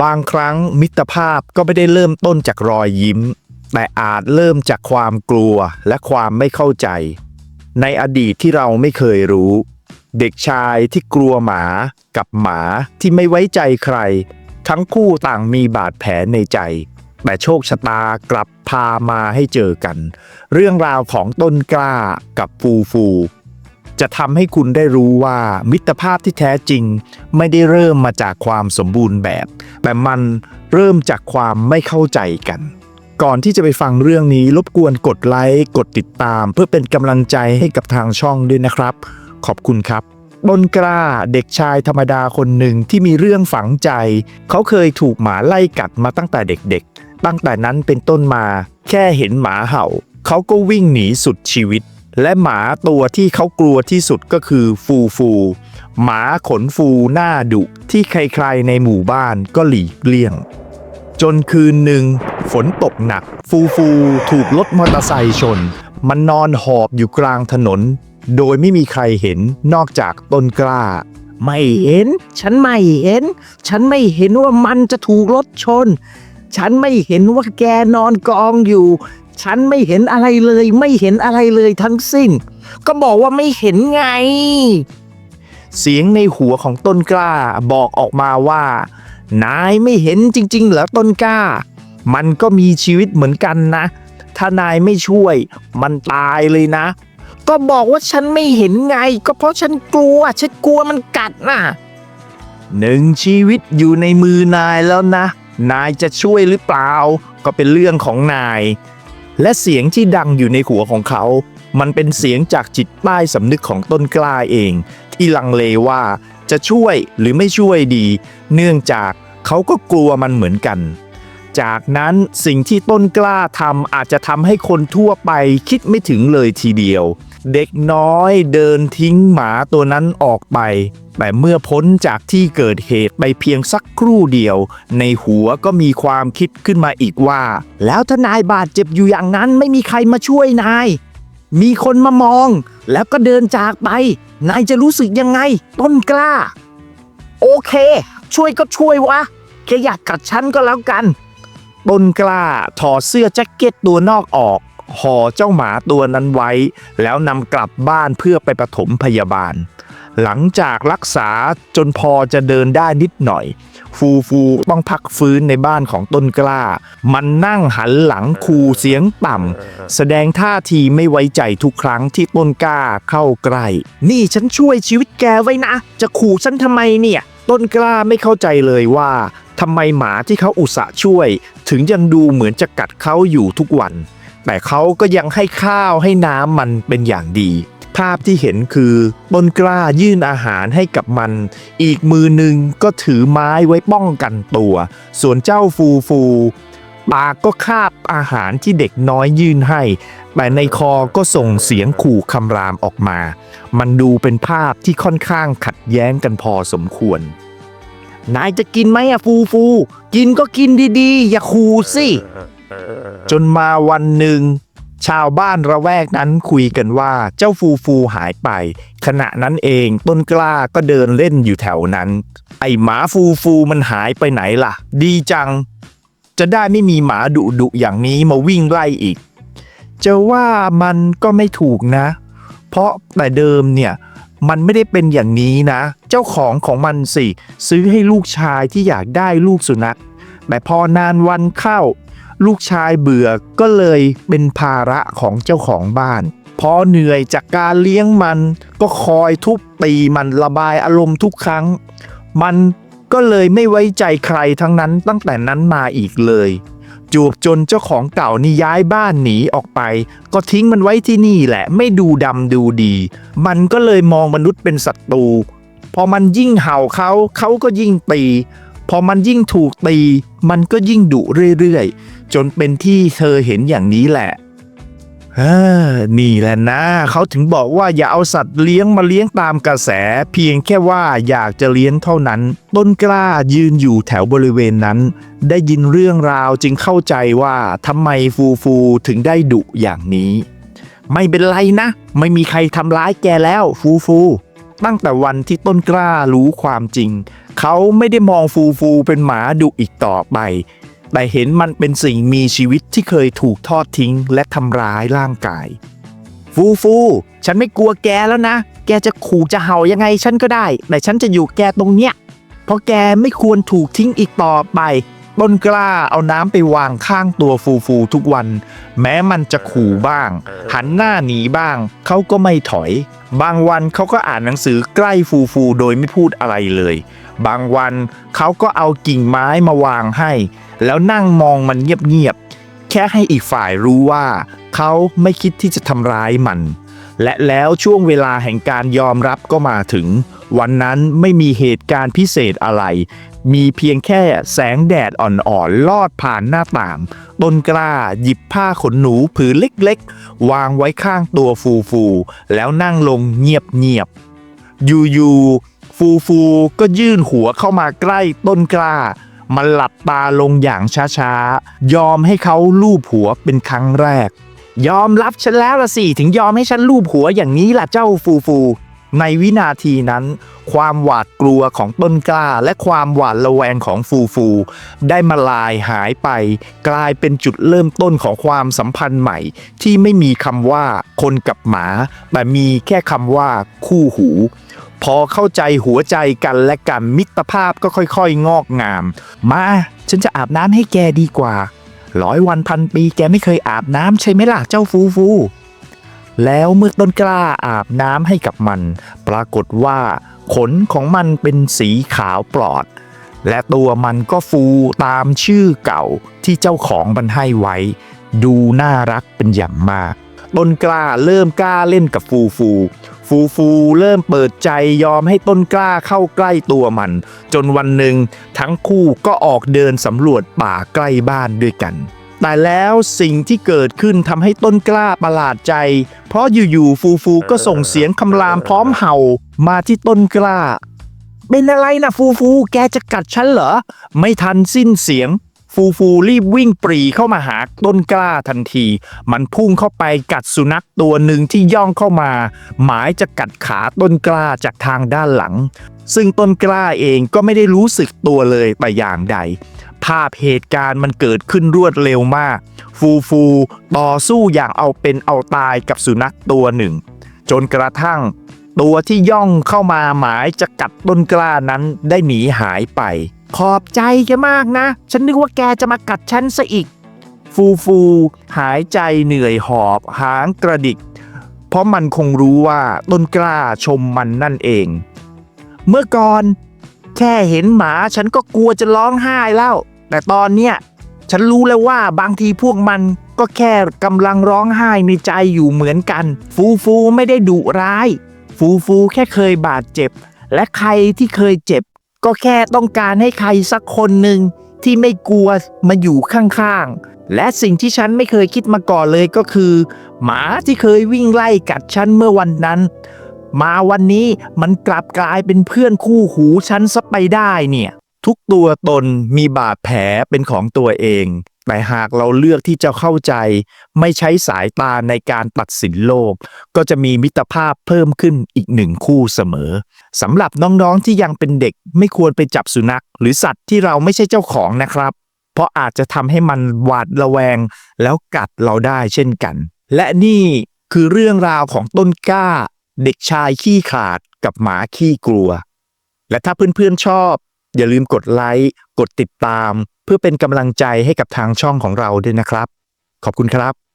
บางครั้งมิตรภาพก็ไม่ได้เริ่มต้นจากรอยยิ้ม แต่อาจเริ่มจากความกลัวและความไม่เข้าใจ ในอดีตที่เราไม่เคยรู้ เด็กชายที่กลัวหมากับหมาที่ไม่ไว้ใจใคร ทั้งคู่ต่างมีบาดแผลในใจ แต่โชคชะตากลับพามาให้เจอกัน เรื่องราวของต้นกล้ากับฟูฟู จะทำให้คุณได้รู้ว่ามิตรภาพที่แท้จริง ไม่ได้เริ่มมาจากความสมบูรณ์แบบ แต่มันเริ่มจากความไม่เข้าใจกัน ก่อนที่จะไปฟังเรื่องนี้รบกวนกดไลค์กดติดตาม เพื่อเป็นกำลังใจให้กับทางช่องด้วยนะครับ ขอบคุณครับต้นกล้าเด็กชายธรรมดาคนหนึ่งที่มีเรื่องฝังใจ เขาเคยถูกหมาไล่กัดมาตั้งแต่เด็กๆ ตั้งแต่นั้นเป็นต้นมา แค่เห็นหมาเห่า เขาก็วิ่งหนีสุดชีวิต และหมาตัวที่เขากลัวที่สุดก็คือฟูฟู หมาขนฟูหน้าดุที่ใครๆในหมู่บ้านก็หลีกเลี่ยง จนคืนหนึ่ง ฝนตกหนัก ฟูฟูถูกรถมอเตอร์ไซค์ชน มันนอนหอบอยู่กลางถนน โดยไม่มีใครเห็นนอกจากต้นกล้า ไม่เห็น ฉันไม่เห็น ฉันไม่เห็นว่ามันจะถูกรถชน ฉันไม่เห็นว่าแกนอนกองอยู่ ฉันไม่เห็นอะไรเลย ไม่เห็นอะไรเลยทั้งสิ้น ก็บอกว่าไม่เห็นไง เสียงในหัวของต้นกล้าบอกออกมาว่า นายไม่เห็นจริง ๆ เหรอต้นกล้า มันก็มีชีวิตเหมือนกันนะ ถ้านายไม่ช่วย มันตายเลยนะ ก็บอกว่าฉันไม่เห็นไง ก็เพราะฉันกลัว ฉันกลัวมันกัดน่ะหนึ่งชีวิตอยู่ในมือนายแล้วนะ นายจะช่วยหรือเปล่า ก็เป็นเรื่องของนาย และเสียงที่ดังอยู่ในหัวของเขา มันเป็นเสียงจากจิตใต้สำนึกของต้นกล้าเอง ที่ลังเลว่าจะช่วยหรือไม่ช่วยดี เนื่องจากเขาก็กลัวมันเหมือนกัน จากนั้นสิ่งที่ต้นกล้าทำอาจจะทำให้คนทั่วไปคิดไม่ถึงเลยทีเดียว เด็กน้อยเดินทิ้งหมาตัวนั้นออกไป แต่เมื่อพ้นจากที่เกิดเหตุไปเพียงสักครู่เดียว ในหัวก็มีความคิดขึ้นมาอีกว่า แล้วถ้านายบาดเจ็บอยู่อย่างนั้นไม่มีใครมาช่วยนาย มีคนมามอง แล้วก็เดินจากไป นายจะรู้สึกยังไง ต้นกล้า โอเค ช่วยก็ช่วยวะแค่อยากกัดฉันก็แล้วกัน ต้นกล้าถอดเสื้อแจ็คเก็ตตัวนอกออกห่อเจ้าหมาตัวนั้นไว้ แล้วนำกลับบ้านเพื่อไปปฐมพยาบาล หลังจากรักษาจนพอจะเดินได้นิดหน่อย ฟูฟูต้องพักฟื้นในบ้านของต้นกล้า มันนั่งหันหลังคูเสียงต่ำแสดงท่าทีไม่ไว้ใจทุกครั้งที่ต้นกล้าเข้าใกล้นี่ฉันช่วยชีวิตแกไว้นะ จะขู่ฉันทำไมเนี่ย ต้นกล้าไม่เข้าใจเลยว่า ทำไมหมาที่เขาอุตส่าห์ช่วย ถึงยังดูเหมือนจะกัดเขาอยู่ทุกวัน แต่เขาก็ยังให้ข้าวให้น้ำมันเป็นอย่างดี ภาพที่เห็นคือต้นกล้ายื่นอาหารให้กับมัน อีกมือหนึ่งก็ถือไม้ไว้ป้องกันตัว ส่วนเจ้าฟูฟูปากก็คาบอาหารที่เด็กน้อยยื่นให้ แต่ในคอก็ส่งเสียงขู่คำรามออกมา มันดูเป็นภาพที่ค่อนข้างขัดแย้งกันพอสมควร นายจะกินไหมอะฟูฟู กินก็กินดีๆ อย่าขู่สิ จนมาวันหนึ่ง ชาวบ้านระแวกนั้นคุยกันว่าเจ้าฟูฟูหายไป ขณะนั้นเองต้นกล้าก็เดินเล่นอยู่แถวนั้น ไอหมาฟูฟูมันหายไปไหนล่ะ ดีจัง จะได้ไม่มีหมาดุดุๆอย่างนี้มาวิ่งไล่อีก จะว่ามันก็ไม่ถูกนะ เพราะแต่เดิมเนี่ย มันไม่ได้เป็นอย่างนี้นะ เจ้าของของมันสิ ซื้อให้ลูกชายที่อยากได้ลูกสุนัขแต่พอนานวันเข้า ลูกชายเบื่อก็เลยเป็นภาระของเจ้าของบ้าน พอเหนื่อยจากการเลี้ยงมันก็คอยทุบตีมันระบายอารมณ์ทุกครั้ง มันก็เลยไม่ไว้ใจใครทั้งนั้นตั้งแต่นั้นมาอีกเลย จูบจนเจ้าของเก่านี่ย้ายบ้านหนีออกไป ก็ทิ้งมันไว้ที่นี่แหละ ไม่ดูดำดูดี มันก็เลยมองมนุษย์เป็นศัตรูพอมันยิ่งเห่าเขาเขาก็ยิ่งตี พอมันยิ่งถูกตี มันก็ยิ่งดุเรื่อยๆ จนเป็นที่เธอเห็นอย่างนี้แหละ นี่แหละนะ เขาถึงบอกว่าอย่าเอาสัตว์เลี้ยงมาเลี้ยงตามกระแส เพียงแค่ว่าอยากจะเลี้ยงเท่านั้น ต้นกล้ายืนอยู่แถวบริเวณนั้น ได้ยินเรื่องราวจึงเข้าใจว่าทำไมฟูฟูถึงได้ดุอย่างนี้ ไม่เป็นไรนะ ไม่มีใครทำร้ายแกแล้วฟูฟู ตั้งแต่วันที่ต้นกล้ารู้ความจริง เขาไม่ได้มองฟูฟูเป็นหมาดุอีกต่อไป แต่เห็นมันเป็นสิ่งมีชีวิตที่เคยถูกทอดทิ้งและทำร้ายร่างกาย ฟูฟูฉันไม่กลัวแกแล้วนะ แกจะขู่จะเห่ายังไงฉันก็ได้ แต่ฉันจะอยู่แกตรงเนี้ยเพราะแกไม่ควรถูกทิ้งอีกต่อไป ต้นกล้าเอาน้ำไปวางข้างตัวฟูฟูทุกวัน แม้มันจะขู่บ้าง หันหน้าหนีบ้าง เขาก็ไม่ถอย บางวันเขาก็อ่านหนังสือใกล้ฟูฟูโดยไม่พูดอะไรเลย บางวันเขาก็เอากิ่งไม้มาวางให้ แล้วนั่งมองมันเงียบๆแค่ให้อีกฝ่ายรู้ว่า เขาไม่คิดที่จะทำร้ายมัน และแล้วช่วงเวลาแห่งการยอมรับก็มาถึง วันนั้นไม่มีเหตุการณ์พิเศษอะไร มีเพียงแค่แสงแดดอ่อนๆ ลอดผ่านหน้าต่าง ต้นกล้าหยิบผ้าขนหนูผืนเล็กๆ วางไว้ข้างตัวฟูฟูแล้วนั่งลงเงียบๆอยู่ๆฟูฟูก็ยื่นหัวเข้ามาใกล้ต้นกล้า มันหลับตาลงอย่างช้าๆ ยอมให้เขาลูบหัวเป็นครั้งแรก ยอมรับฉันแล้วละสิถึงยอมให้ฉันลูบหัวอย่างนี้ล่ะเจ้าฟูฟู ในวินาทีนั้น ความหวาดกลัวของต้นกล้า และความหวาดระแวงของฟูฟู ได้มาลายหายไป กลายเป็นจุดเริ่มต้นของความสัมพันธ์ใหม่ ที่ไม่มีคำว่าคนกับหมา แต่มีแค่คำว่าคู่หู พอเข้าใจหัวใจกันและกันมิตรภาพก็ค่อยๆ งอกงาม มาฉันจะอาบน้ำให้แกดีกว่าร้อยวันพันปีแกไม่เคยอาบน้ำใช่ไหมล่ะเจ้าฟูฟู แล้วเมื่อต้นกล้าอาบน้ำให้กับมัน ปรากฏว่า ขนของมันเป็นสีขาวปลอด และตัวมันก็ฟูตามชื่อเก่าที่เจ้าของมันให้ไว้ ดูน่ารักเป็นอย่างมาก ต้นกล้าเริ่มกล้าเล่นกับฟูฟู ฟูฟูเริ่มเปิดใจยอมให้ต้นกล้าเข้าใกล้ตัวมัน จนวันหนึ่งทั้งคู่ก็ออกเดินสำรวจป่าใกล้บ้านด้วยกัน แต่แล้วสิ่งที่เกิดขึ้นทำให้ต้นกล้าประหลาดใจ เพราะอยู่ๆฟูฟูก็ส่งเสียงคำรามพร้อมเห่ามาที่ต้นกล้า เป็นอะไรนะฟูฟู แกจะกัดฉันเหรอ ไม่ทันสิ้นเสียง ฟูฟูรีบวิ่งปรีเข้ามาหาต้นกล้าทันที มันพุ่งเข้าไปกัดสุนัขตัวหนึ่งที่ย่องเข้ามา หมายจะกัดขาต้นกล้าจากทางด้านหลัง ซึ่งต้นกล้าเองก็ไม่ได้รู้สึกตัวเลยแต่อย่างใด ภาพเหตุการณ์มันเกิดขึ้นรวดเร็วมาก ฟูฟูต่อสู้อย่างเอาเป็นเอาตายกับสุนัขตัวหนึ่ง จนกระทั่ง ตัวที่ย่องเข้ามาหมายจะกัดต้นกล้านั้นได้หนีหายไป ขอบใจแกมากนะ ฉันนึกว่าแกจะมากัดฉันซะอีก ฟูฟูหายใจเหนื่อยหอบหางกระดิก เพราะมันคงรู้ว่าต้นกล้าชมมันนั่นเอง เมื่อก่อนแค่เห็นหมาฉันก็กลัวจะร้องไห้แล้ว แต่ตอนเนี้ยฉันรู้แล้วว่าบางทีพวกมันก็แค่กำลังร้องไห้ในใจอยู่เหมือนกัน ฟูฟูไม่ได้ดุร้าย ฟูฟูแค่เคยบาดเจ็บ และใครที่เคยเจ็บ ก็แค่ต้องการให้ใครสักคนหนึ่งที่ไม่กลัวมาอยู่ข้างๆ และสิ่งที่ฉันไม่เคยคิดมาก่อนเลยก็คือ หมาที่เคยวิ่งไล่กัดฉันเมื่อวันนั้น มาวันนี้มันกลับกลายเป็นเพื่อนคู่หูฉันซะไปได้เนี่ย ทุกตัวตนมีบาดแผลเป็นของตัวเอง แต่หากเราเลือกที่จะเข้าใจ ไม่ใช้สายตาในการตัดสินโลก ก็จะมีมิตรภาพเพิ่มขึ้นอีกหนึ่งคู่เสมอสำหรับน้องๆที่ยังเป็นเด็กไม่ควรไปจับสุนัข หรือสัตว์ที่เราไม่ใช่เจ้าของนะครับ เพราะอาจจะทำให้มันหวาดระแวง แล้วกัดเราได้เช่นกัน และนี่คือเรื่องราวของต้นกล้า เด็กชายขี้ขาดกับหมาขี้กลัว และถ้าเพื่อนๆชอบ อย่าลืมกดไลค์ กดติดตาม เพื่อเป็นกำลังใจให้กับทางช่องของเราด้วยนะครับ ขอบคุณครับ